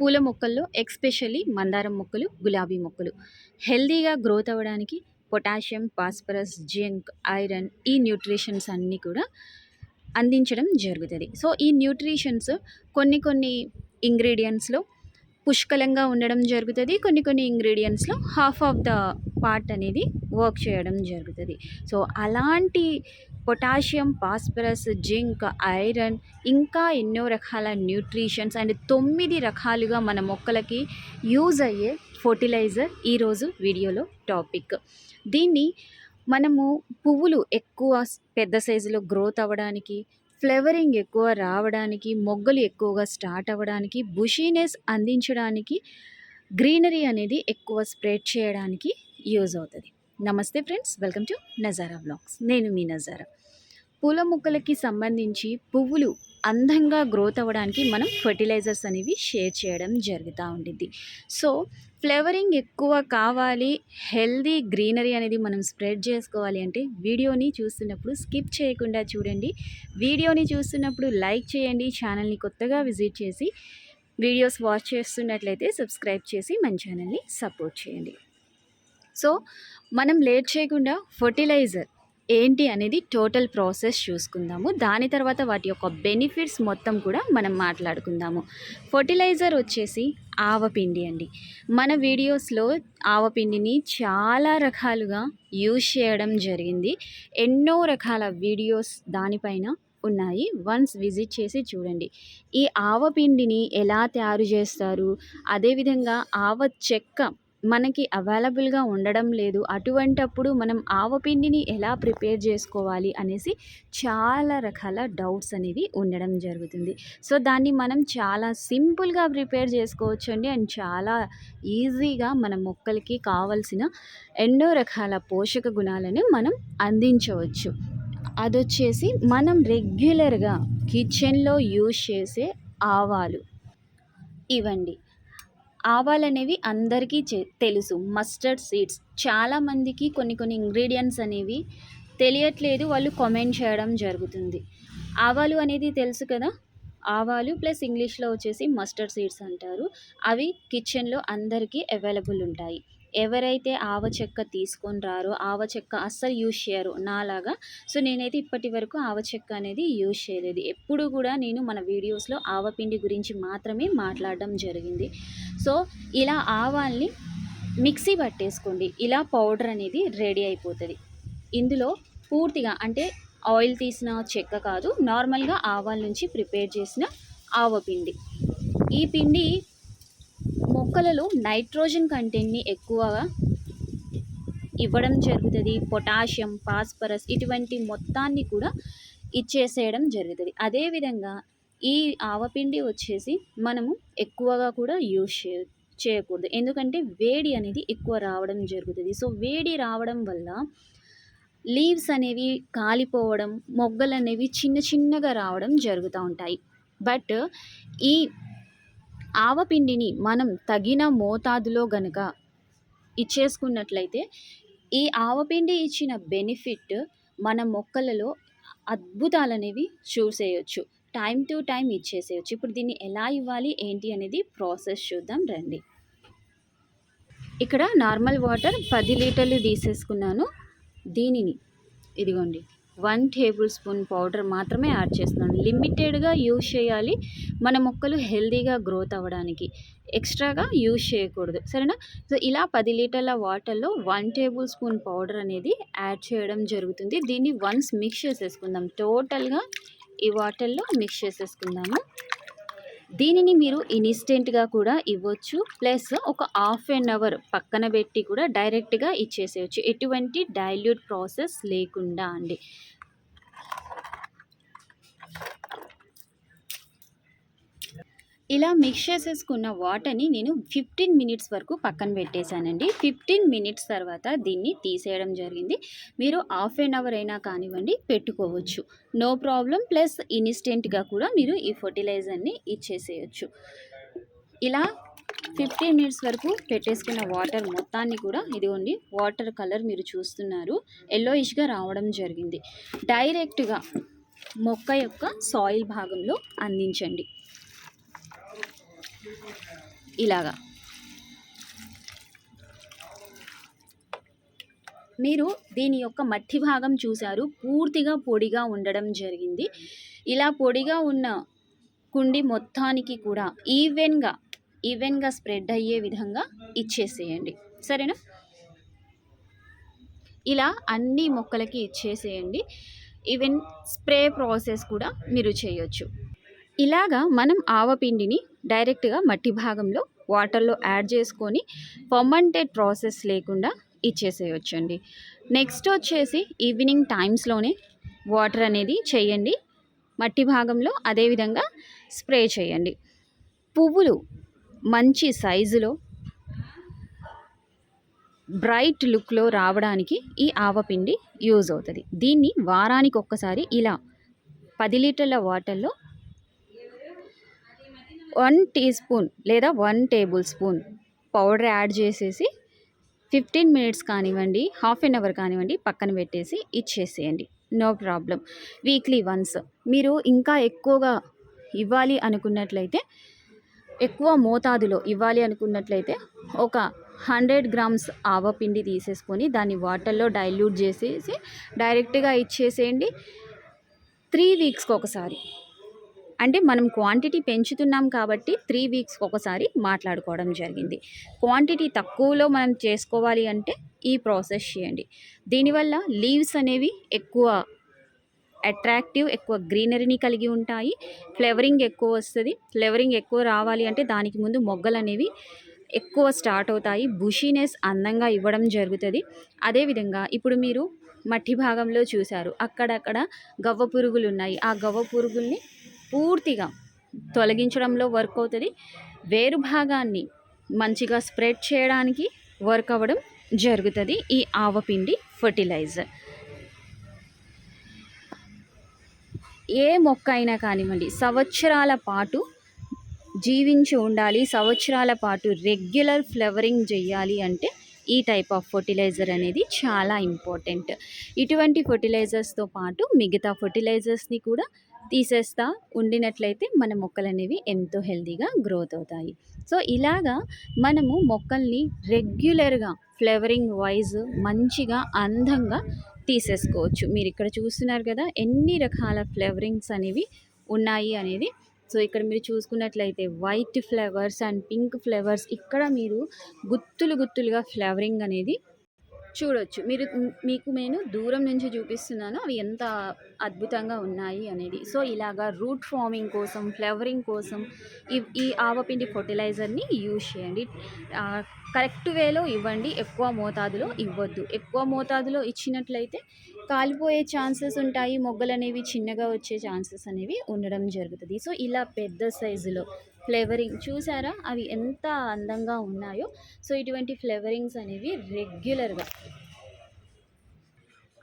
పూల మొక్కల్లో ఎక్స్పెషల్లీ మందారం మొక్కలు గులాబీ మొక్కలు. హెల్దీగా గ్రోత్ అవ్వడానికి పొటాషియం ఫాస్ఫరస్ జింక్ ఐరన్ ఈ న్యూట్రిషన్స్ అన్నీ కూడా అందించడం జరుగుతుంది. సో ఈ న్యూట్రిషన్స్ కొన్ని కొన్ని ఇంగ్రీడియంట్స్లో పుష్కలంగా ఉండడం జరుగుతుంది. కొన్ని కొన్ని ఇంగ్రీడియంట్స్లో హాఫ్ ఆఫ్ ద పార్ట్ అనేది వర్క్ చేయడం జరుగుతుంది. సో అలాంటి పొటాషియం ఫాస్ఫరస్ జింక్ ఐరన్ ఇంకా ఎన్నో రకాల న్యూట్రిషన్స్ అండ్ తొమ్మిది రకాలుగా మన మొక్కలకి యూజ్ అయ్యే ఫర్టిలైజర్ ఈరోజు వీడియోలో టాపిక్. దీన్ని మనము పువ్వులు ఎక్కువ పెద్ద సైజులో గ్రోత్ అవ్వడానికి ఫ్లేవరింగ్ ఎక్కువ రావడానికి మొగ్గలు ఎక్కువగా స్టార్ట్ అవ్వడానికి బుషీనెస్ అందించడానికి గ్రీనరీ అనేది ఎక్కువ స్ప్రెడ్ చేయడానికి యూజ్ అవుతుంది. నమస్తే friends welcome to Nazara blogs. నేను మీ నజారా. పూల మొక్కలకి సంబంధించి పువ్వులు అందంగా గ్రోత్ అవ్వడానికి మనం ఫర్టిలైజర్స్ అనేవి షేర్ చేయడం జరుగుతూ ఉండిద్ది. సో ఫ్లేవరింగ్ ఎక్కువ కావాలి హెల్దీ గ్రీనరీ అనేది మనం స్ప్రెడ్ చేసుకోవాలి అంటే వీడియోని చూస్తున్నప్పుడు స్కిప్ చేయకుండా చూడండి. వీడియోని చూస్తున్నప్పుడు లైక్ చేయండి ఛానల్ని కొత్తగా విజిట్ చేసి వీడియోస్ వాచ్ చేస్తున్నట్లయితే సబ్స్క్రైబ్ చేసి మన ఛానల్ని సపోర్ట్ చేయండి. సో మనం లేట్ చేయకుండా ఫర్టిలైజర్ ఏంటి అనేది టోటల్ ప్రాసెస్ చూసుకుందాము. దాని తర్వాత వాటి యొక్క బెనిఫిట్స్ మొత్తం కూడా మనం మాట్లాడుకుందాము. ఫర్టిలైజర్ వచ్చేసి ఆవపిండి అండి. మన వీడియోస్లో ఆవపిండిని చాలా రకాలుగా యూజ్ చేయడం జరిగింది. ఎన్నో రకాల వీడియోస్ దానిపైన ఉన్నాయి. వన్స్ విజిట్ చేసి చూడండి. ఈ ఆవపిండిని ఎలా తయారు చేస్తారు? అదేవిధంగా ఆవ చెక్క మనకి అవైలబుల్గా ఉండడం లేదు. అటువంటప్పుడు మనం ఆవపిండిని ఎలా ప్రిపేర్ చేసుకోవాలి అనేసి చాలా రకాల డౌట్స్ అనేవి ఉండడం జరుగుతుంది. సో దాన్ని మనం చాలా సింపుల్గా ప్రిపేర్ చేసుకోవచ్చు అండి అండ్ చాలా ఈజీగా మన మొక్కలకి కావలసిన ఎన్నో రకాల పోషక గుణాలను మనం అందించవచ్చు. అదొచ్చేసి మనం రెగ్యులర్గా కిచెన్లో యూజ్ చేసే ఆవాలు. ఇవ్వండి ఆవాలు అనేవి అందరికీ తెలుసు. Mustard seeds. చాలామందికి కొన్ని కొన్ని ఇంగ్రీడియంట్స్ అనేవి తెలియట్లేదు. వాళ్ళు కామెంట్ చేయడం జరుగుతుంది. ఆవాలు అనేది తెలుసు కదా? ఆవాలు ప్లస్ ఇంగ్లీష్లో వచ్చేసి మస్టర్డ్ సీడ్స్ అంటారు. అవి కిచెన్లో అందరికీ అవైలబుల్ ఉంటాయి. ఎవరైతే ఆవ చెక్క తీసుకొని రారో ఆవ చెక్క అస్సలు యూజ్ చేయరు నాలాగా. సో నేనైతే ఇప్పటి వరకు ఆవ చెక్క అనేది యూజ్ చేయలేదు. ఎప్పుడు కూడా నేను మన వీడియోస్లో ఆవపిండి గురించి మాత్రమే మాట్లాడడం జరిగింది. సో ఇలా ఆవాల్ని మిక్సీ పట్టేసుకోండి. ఇలా పౌడర్ అనేది రెడీ అయిపోతుంది. ఇందులో పూర్తిగా అంటే ఆయిల్ తీసిన చెక్క కాదు నార్మల్గా ఆవాల నుంచి ప్రిపేర్ చేసిన ఆవపిండి ఈ పిండి మొక్కలలో నైట్రోజన్ కంటెంట్ని ఎక్కువగా ఇవ్వడం జరుగుతుంది. పొటాషియం ఫాస్ఫరస్ ఇటువంటి మొత్తాన్ని కూడా ఇచ్చేసేయడం జరుగుతుంది. అదేవిధంగా ఈ ఆవపిండి వచ్చేసి మనము ఎక్కువగా కూడా యూజ్ చే చేయకూడదు. ఎందుకంటే వేడి అనేది ఎక్కువ రావడం జరుగుతుంది. సో వేడి రావడం వల్ల లీవ్స్ అనేవి కాలిపోవడం మొగ్గలు అనేవి చిన్న చిన్నగా రావడం జరుగుతూ ఉంటాయి. బట్ ఈ ఆవపిండిని మనం తగిన మోతాదులో గనక ఇచ్చేసుకున్నట్లయితే ఈ ఆవపిండి ఇచ్చిన బెనిఫిట్ మన మొక్కలలో అద్భుతాలు అనేవి చూసేయచ్చు. టైం టు టైం ఇచ్చేసేయచ్చు. ఇప్పుడు దీన్ని ఎలా ఇవ్వాలి? ఏంటి అనేది ప్రాసెస్ చూద్దాం రండి. ఇక్కడ నార్మల్ వాటర్ పది లీటర్లు తీసేసుకున్నాను. దీనిని ఇదిగోండి. వన్ టేబుల్ స్పూన్ పౌడర్ మాత్రమే యాడ్ చేస్తున్నాను. లిమిటెడ్గా యూజ్ చేయాలి. మన మొక్కలు హెల్తీగా గ్రోత్ అవ్వడానికి. ఎక్స్ట్రాగా యూజ్ చేయకూడదు. సరేనా? సో ఇలా పది లీటర్ల వాటర్లో వన్ టేబుల్ స్పూన్ పౌడర్ అనేది యాడ్ చేయడం జరుగుతుంది. దీన్ని వన్స్ మిక్స్ చేసేసుకుందాం. టోటల్గా ఈ వాటర్లో మిక్స్ చేసేసుకుందాము. దీనిని మీరు ఇన్స్టెంట్గా కూడా ఇవ్వచ్చు. ప్లస్ ఒక హాఫ్ అన్ అవర్ పక్కన పెట్టి కూడా డైరెక్ట్గా ఇచ్చేసేయచ్చు. ఎటువంటి డైల్యూట్ ప్రాసెస్ లేకుండా అండి. ఇలా మిక్స్ చేసేసుకున్న వాటర్ని నేను ఫిఫ్టీన్ మినిట్స్ వరకు పక్కన పెట్టేశానండి. ఫిఫ్టీన్ మినిట్స్ తర్వాత దీన్ని తీసేయడం జరిగింది. మీరు హాఫ్ అన్ అవర్ అయినా కానివ్వండి పెట్టుకోవచ్చు. నో ప్రాబ్లం ప్లస్ ఇన్స్టెంట్గా కూడా మీరు ఈ ఫర్టిలైజర్ని ఇచ్చేసేయచ్చు. ఇలా ఫిఫ్టీన్ మినిట్స్ వరకు పెట్టేసుకున్న వాటర్ మొత్తాన్ని కూడా ఇదిగోండి వాటర్ కలర్ మీరు చూస్తున్నారు. ఎల్లోయిష్గా రావడం జరిగింది. డైరెక్ట్గా మొక్క యొక్క సాయిల్ భాగంలో అందించండి. ఇలాగా. మీరు దీని యొక్క మట్టి భాగం చూశారు. పూర్తిగా పొడిగా ఉండడం జరిగింది. ఇలా పొడిగా ఉన్న కుండి మొత్తానికి కూడా ఈవెన్గా ఈవెన్గా స్ప్రెడ్ అయ్యే విధంగా ఇచ్చేసేయండి. సరేనా? ఇలా అన్ని మొక్కలకి ఇచ్చేసేయండి. ఈవెన్ స్ప్రే ప్రాసెస్ కూడా మీరు చేయొచ్చు. ఇలాగా మనం ఆవపిండిని డైరెక్ట్గా మట్టి భాగంలో వాటర్లో యాడ్ చేసుకొని ఫర్మంటెడ్ ప్రాసెస్ లేకుండా ఇచ్చేసేయొచ్చండి. నెక్స్ట్ వచ్చేసి ఈవినింగ్ టైమ్స్లోనే వాటర్ అనేది చేయండి. మట్టి భాగంలో అదేవిధంగా స్ప్రే చేయండి. పువ్వులు మంచి సైజులో బ్రైట్ లుక్లో రావడానికి ఈ ఆవపిండి యూజ్ అవుతుంది. దీన్ని వారానికి ఒక్కసారి ఇలా పది లీటర్ల వాటర్లో వన్ టీ స్పూన్ లేదా one tablespoon powder add చేసేసి ఫిఫ్టీన్ మినిట్స్ కానివ్వండి హాఫ్ అన్ అవర్ కానివ్వండి పక్కన పెట్టేసి ఇచ్చేసేయండి. No problem. Weekly once. మీరు ఇంకా ఎక్కువగా ఇవ్వాలి అనుకున్నట్లయితే ఎక్కువ మోతాదులో ఇవ్వాలి అనుకున్నట్లయితే ఒక హండ్రెడ్ గ్రామ్స్ ఆవపిండి తీసేసుకొని దాన్ని వాటర్లో డైల్యూట్ చేసేసి డైరెక్ట్గా ఇచ్చేసేయండి. త్రీ వీక్స్కి ఒకసారి. అంటే మనం క్వాంటిటీ పెంచుతున్నాం కాబట్టి త్రీ వీక్స్కి ఒకసారి మాట్లాడుకోవడం జరిగింది. క్వాంటిటీ తక్కువలో మనం చేసుకోవాలి అంటే ఈ ప్రాసెస్ చేయండి. దీనివల్ల లీవ్స్ అనేవి ఎక్కువ అట్రాక్టివ్ ఎక్కువ గ్రీనరీని కలిగి ఉంటాయి. ఫ్లేవరింగ్ ఎక్కువ వస్తుంది. ఫ్లేవరింగ్ ఎక్కువ రావాలి అంటే దానికి ముందు మొగ్గలు అనేవి ఎక్కువ స్టార్ట్ అవుతాయి. బుషీనెస్ అందంగా ఇవ్వడం జరుగుతుంది. అదేవిధంగా ఇప్పుడు మీరు మట్టి భాగంలో చూశారు. అక్కడక్కడ గవ్వ పురుగులు ఉన్నాయి. ఆ గవ్వ పురుగుల్ని పూర్తిగా తొలగించడంలో వర్క్ అవుతుంది. వేరు భాగాన్ని మంచిగా స్ప్రెడ్ చేయడానికి వర్క్ అవ్వడం జరుగుతుంది. ఈ ఆవపిండి ఫర్టిలైజర్ ఏ మొక్క అయినా కానివ్వండి సంవత్సరాల పాటు జీవించి ఉండాలి సంవత్సరాల పాటు రెగ్యులర్ ఫ్లవరింగ్ చేయాలి అంటే ఈ టైప్ ఆఫ్ ఫర్టిలైజర్ అనేది చాలా ఇంపార్టెంట్ ఇటువంటి ఫర్టిలైజర్స్తో పాటు మిగతా ఫర్టిలైజర్స్ని కూడా తీసేస్తా. ఉండినట్లయితే మన మొక్కలు అనేవి ఎంతో హెల్తీగా గ్రోత్ అవుతాయి. సో ఇలాగా మనము మొక్కల్ని రెగ్యులర్గా ఫ్లేవరింగ్ వైజ్ మంచిగా అందంగా తీసేసుకోవచ్చు. మీరు ఇక్కడ చూస్తున్నారు కదా ఎన్ని రకాల ఫ్లేవరింగ్స్ అనేవి ఉన్నాయి అనేది. సో ఇక్కడ మీరు చూసుకున్నట్లయితే white flavours and pink flavours ఇక్కడ మీరు గుత్తులు గుత్తులుగా ఫ్లేవరింగ్ అనేది చూడొచ్చు. మీరు మీకు నేను దూరం నుంచి చూపిస్తున్నాను. అవి ఎంత అద్భుతంగా ఉన్నాయి అనేది. సో ఇలాగా రూట్ ఫార్మింగ్ కోసం ఫ్లవరింగ్ కోసం ఈ ఈ ఆవపిండి ఫర్టిలైజర్ని యూజ్ చేయండి. కరెక్ట్ వేలో ఇవ్వండి. ఎక్కువ మోతాదులో ఇవ్వద్దు. ఎక్కువ మోతాదులో ఇచ్చినట్లయితే కాలిపోయే ఛాన్సెస్ ఉంటాయి. మొగ్గలు అనేవి చిన్నగా వచ్చే ఛాన్సెస్ అనేవి ఉండడం జరుగుతుంది. సో ఇలా పెద్ద సైజులో ఫ్లేవరింగ్ చూసారా? అవి ఎంత అందంగా ఉన్నాయో. సో ఇటువంటి ఫ్లేవరింగ్స్ అనేవి రెగ్యులర్గా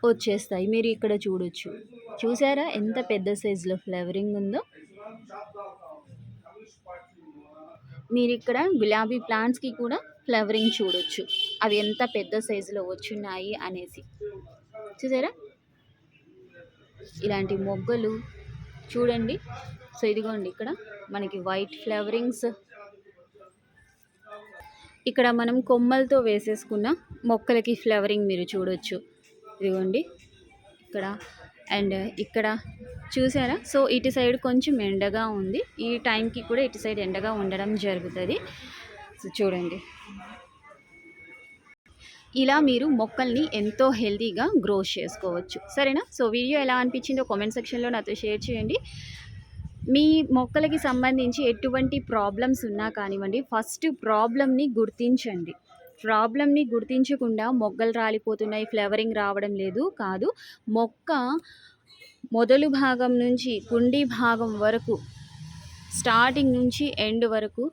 వచ్చేస్తాయి. మీరు ఇక్కడ చూడొచ్చు. చూసారా? ఎంత పెద్ద సైజులో ఫ్లేవరింగ్ ఉందో. మీరు ఇక్కడ గులాబీ ప్లాంట్స్కి కూడా ఫ్లవరింగ్ చూడొచ్చు. అవి ఎంత పెద్ద సైజులో వచ్చున్నాయి అనేసి. చూసారా? ఇలాంటి మొగ్గలు చూడండి. సో ఇదిగోండి ఇక్కడ మనకి వైట్ ఫ్లవరింగ్స్ ఇక్కడ మనం కొమ్మలతో వేసేసుకున్న మొక్కలకి ఫ్లవరింగ్ మీరు చూడొచ్చు. ఇదిగోండి. ఇక్కడ అండ్ ఇక్కడ చూసారా? సో ఇటు సైడ్ కొంచెం ఎండగా ఉంది. ఈ టైంకి కూడా ఇటు సైడ్ ఎండగా ఉండడం జరుగుతుంది. సో చూడండి. ఇలా మీరు మొక్కల్ని ఎంతో హెల్తీగా గ్రో చేసుకోవచ్చు. సరేనా? సో వీడియో ఎలా అనిపించిందో కామెంట్ సెక్షన్లో నాతో షేర్ చేయండి. మీ మొక్కలకి సంబంధించి ఎటువంటి ప్రాబ్లమ్స్ ఉన్నా కానివ్వండి ఫస్ట్ ప్రాబ్లమ్ని గుర్తించండి. ప్రాబ్లమ్ని గుర్తించకుండా మొగ్గలు రాలిపోతున్నాయి ఫ్లవరింగ్ రావడం లేదు కాదు. మొక్క మొదలు భాగం నుంచి కుండీ భాగం వరకు స్టార్టింగ్ నుంచి ఎండ్ వరకు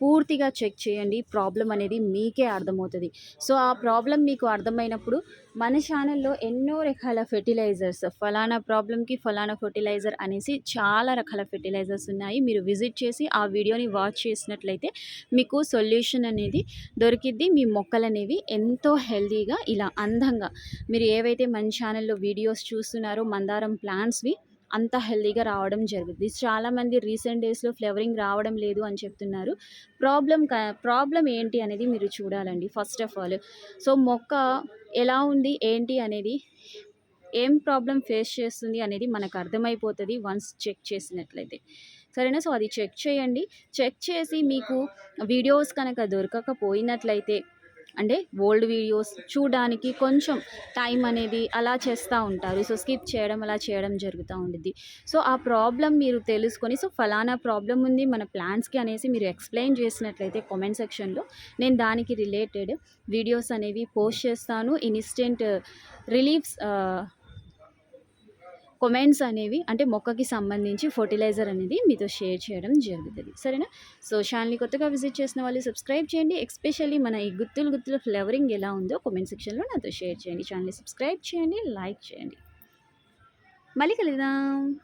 పూర్తిగా చెక్ చేయండి. ప్రాబ్లం అనేది మీకే అర్థమవుతుంది. సో ఆ ప్రాబ్లం మీకు అర్థమైనప్పుడు మన ఛానల్లో ఎన్నో రకాల ఫెర్టిలైజర్స్ ఫలానా ప్రాబ్లంకి ఫలానా ఫెర్టిలైజర్ అనేసి చాలా రకాల ఫెర్టిలైజర్స్ ఉన్నాయి. మీరు విజిట్ చేసి ఆ వీడియోని వాచ్ చేసినట్లయితే మీకు సొల్యూషన్ అనేది దొరికిద్ది. మీ మొక్కలు అనేవి ఎంతో హెల్తీగా ఇలా అందంగా మీరు ఏవైతే మన ఛానల్లో వీడియోస్ చూస్తున్నారో మందారం ప్లాంట్స్వి అంత హెల్దీగా రావడం జరుగుద్ది. చాలామంది రీసెంట్ డేస్లో ఫ్లేవరింగ్ రావడం లేదు అని చెప్తున్నారు. ప్రాబ్లం క ప్రాబ్లం ఏంటి అనేది మీరు చూడాలండి ఫస్ట్ ఆఫ్ ఆల్. సో మొక్క ఎలా ఉంది ఏంటి అనేది ఏం ప్రాబ్లం ఫేస్ చేస్తుంది అనేది మనకు అర్థమైపోతుంది వన్స్ చెక్ చేసినట్లయితే. సరేనా? సో అది చెక్ చేయండి. చెక్ చేసి మీకు వీడియోస్ కనుక దొరకకపోయినట్లయితే అంటే ఓల్డ్ వీడియోస్ చూడడానికి కొంచెం టైం అనేది అలా చేస్తూ ఉంటారు. సో స్కిప్ చేయడం అలా చేయడం జరుగుతూ ఉంటుంది సో ఆ ప్రాబ్లం మీరు తెలుసుకొని సో ఫలానా ప్రాబ్లం ఉంది మన ప్లాన్స్కి అనేసి మీరు ఎక్స్ప్లెయిన్ చేసినట్లయితే కామెంట్ సెక్షన్లో నేను దానికి రిలేటెడ్ వీడియోస్ అనేవి పోస్ట్ చేస్తాను. ఇన్స్టెంట్ రిలీఫ్స్ కొమెంట్స్ అనేవి అంటే మొక్కకి సంబంధించి ఫర్టిలైజర్ అనేది మీతో షేర్ చేయడం జరుగుతుంది. సరేనా? సో ఛానల్ని కొత్తగా విజిట్ చేసిన వాళ్ళు సబ్స్క్రైబ్ చేయండి. ఎస్పెషల్లీ మన ఈ గుత్తులు గుత్తుల ఫ్లేవరింగ్ ఎలా ఉందో కమెంట్ సెక్షన్లో నాతో షేర్ చేయండి. ఛానల్ని సబ్స్క్రైబ్ చేయండి లైక్ చేయండి. మళ్ళీ కలుద్దాం.